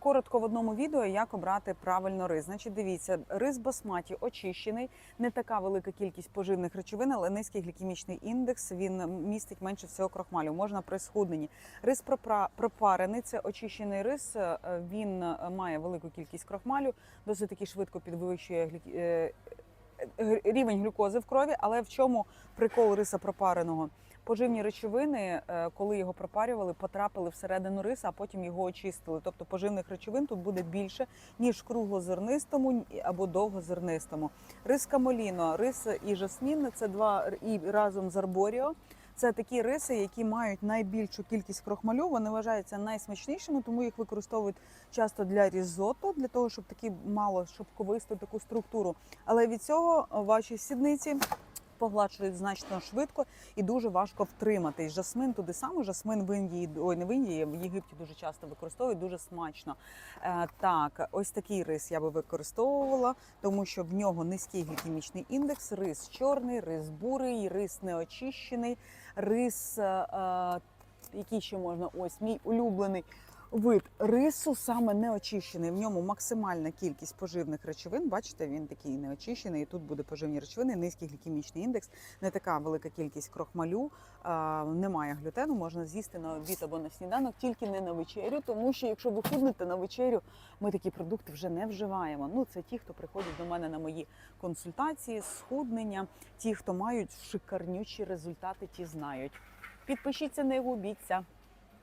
Коротко в одному відео, як обрати правильно рис. Значить, дивіться, рис басматі очищений, не така велика кількість поживних речовин, але низький глікемічний індекс. Він містить менше всього крохмалю. Можна при схудненні. Рис пропарений це очищений рис. е, Він е, має велику кількість крохмалю, досить таки швидко підвищує глі- е, е, рівень глюкози в крові. Але в чому прикол риса пропареного? Поживні речовини, е, коли його пропарювали, потрапили всередину риса, а потім його очистили. Тобто поживних речовин тут буде більше, ніж круглозернистому або довгозернистому. Рис камоліно, рис і жасмін це два і разом з арборіо. Це такі риси, які мають найбільшу кількість крохмалю. Вони вважаються найсмачнішими, тому їх використовують часто для різотто, для того, щоб такі мало шовковисту таку структуру. Але від цього ваші сідниці погладшують значно швидко і дуже важко втриматись. Жасмин туди саме, жасмин в Індії, ой, не в Індії, в Єгипті дуже часто використовують, дуже смачно. Е, так, ось такий рис я би використовувала, тому що в нього низький глікемічний індекс, рис чорний, рис бурий, рис неочищений, рис, е, е, який ще можна, ось мій улюблений. Вид рису саме неочищений. В ньому максимальна кількість поживних речовин. Бачите, він такий неочищений. І тут буде поживні речовини, низький глікемічний індекс, не така велика кількість крохмалю, немає глютену. Можна з'їсти на обід або на сніданок, тільки не на вечерю. Тому що якщо ви худнете на вечерю, ми такі продукти вже не вживаємо. Ну це ті, хто приходять до мене на мої консультації, схуднення, ті, хто мають шикарнючі результати, ті знають. Підпишіться, не губіться.